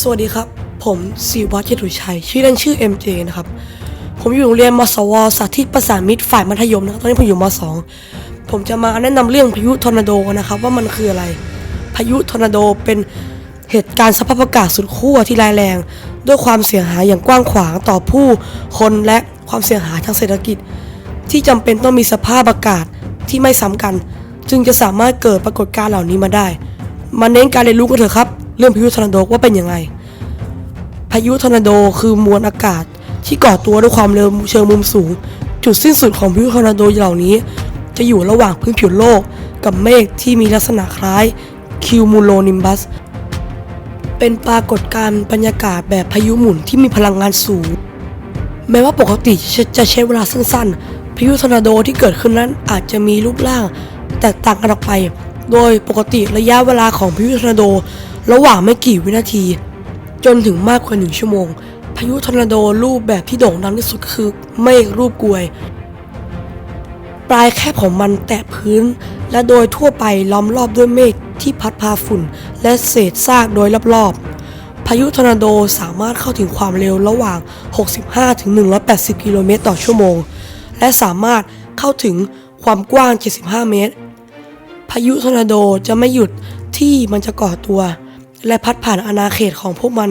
สวัสดีครับ ผมศิวัฒน์เจตุชัย ชื่อเล่นชื่อ MJ นะครับ ผมอยู่โรงเรียนมสวสาธิตประสานมิตรฝ่ายมัธยมนะครับตอนนี้ผมอยู่ม .2 ผมจะมาแนะนำเรื่องพายุทอร์นาโดนะครับ ว่ามันคืออะไร พายุทอร์นาโดเป็นเหตุการณ์สภาพอากาศสุดขั้วที่ร้ายแรง ด้วยความเสียหายอย่างกว้างขวางต่อผู้คนและความเสียหายทางเศรษฐกิจ ที่จำเป็นต้องมีสภาพอากาศที่ไม่ซ้ำกัน จึงจะสามารถเกิดปรากฏการณ์เหล่านี้มาได้ มาเน้นการเรียนรู้กันเถอะครับ เรื่องพายุทอร์นาโดว่าเป็นยังไง พายุทอร์นาโดคือมวลอากาศที่ก่อตัวด้วยความเร็วเชิงมุมสูง จุดสิ้นสุดของพายุทอร์นาโดเหล่านี้ จะอยู่ระหว่างพื้นผิวโลกกับเมฆที่มีลักษณะคล้ายคิวมูโลนิมบัส เป็นปรากฏการณ์บรรยากาศแบบพายุหมุนที่มีพลังงานสูง แม้ว่าปกติจะจะใช้เวลาสั้นๆ พายุทอร์นาโดที่เกิดขึ้นนั้นอาจจะมีรูปร่างแตกต่างกันออกไป โดยปกติระยะเวลาของพายุทอร์นาโด ระหว่างไม่กี่วินาที จนถึงมากกว่าหนึ่งชั่วโมง พายุทอร์นาโดรูปแบบที่โด่งดังที่สุดคือเมฆรูปกลวย ปลายแคบของมันแตะพื้น และโดยทั่วไปล้อมรอบด้วยเมฆที่พัดพาฝุ่น และเศษซากโดยรอบๆพายุทอร์นาโดสามารถเข้าถึงความเร็วระหว่าง 65ถึง180 กิโลเมตรต่อชั่วโมง และสามารถเข้าถึงความกว้าง 75 เมตร พายุทอร์นาโดจะไม่หยุดที่มันจะก่อตัว และพัดผ่านอาณาเขตของพวกมัน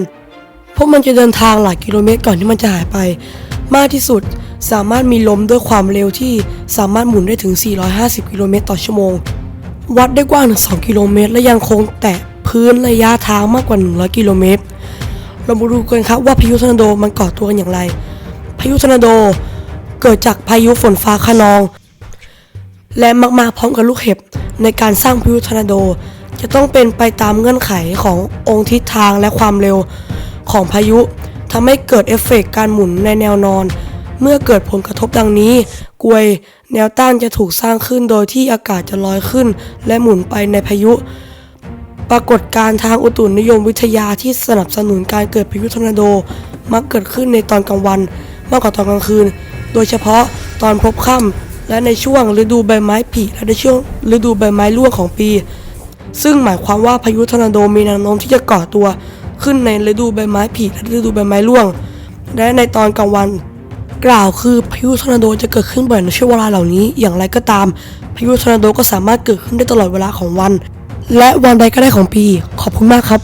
พวกมันจะเดินทางหลายกิโลเมตรก่อนที่มันจะหายไป มากที่สุดสามารถมีลมด้วยความเร็วที่สามารถหมุนได้ถึง 450 กิโลเมตรต่อชั่วโมง วัดได้กว้างถึง 2 กิโลเมตร และยังคงแตะพื้นระยะทางมากกว่า 100 กิโลเมตร เรามาดูกันครับว่าพายุทอร์นาโดมันก่อตัวกันอย่างไร พายุทอร์นาโดเกิดจากพายุฝนฟ้าคะนอง และมักมาพร้อมกับลูกเห็บในการสร้างพายุทอร์นาโด จะต้องเป็นไปตามเงื่อนไขขององค์ทิศทางและความเร็วของพายุทำให้เกิดเอฟเฟกต์การหมุนในแนวนอน เมื่อเกิดผลกระทบดังนี้กลวยแนวต้านจะถูกสร้างขึ้นโดยที่อากาศจะลอยขึ้น และหมุนไปในพายุ ปรากฏการทางอุตุนิยมวิทยาที่สนับสนุนการเกิดพายุทอร์นาโด มักเกิดขึ้นในตอนกลางวันมากกว่าตอนกลางคืน โดยเฉพาะตอนพบค่ำและในช่วงฤดูใบไม้ผลิและในช่วงฤดูใบไม้ร่วงของปี ซึ่งหมายความว่าพายุทอร์นาโดมีแนวโน้มที่จะก่อตัวขึ้นในฤดูใบไม้ผลิและฤดูใบไม้ร่วง และในตอนกลางวัน กล่าวคือพายุทอร์นาโดจะเกิดขึ้นบ่อยในช่วงเวลาเหล่านี้อย่างไรก็ตาม พายุทอร์นาโดก็สามารถเกิดขึ้นได้ตลอดเวลาของวัน และวันใดก็ได้ของปี ขอบคุณมากครับ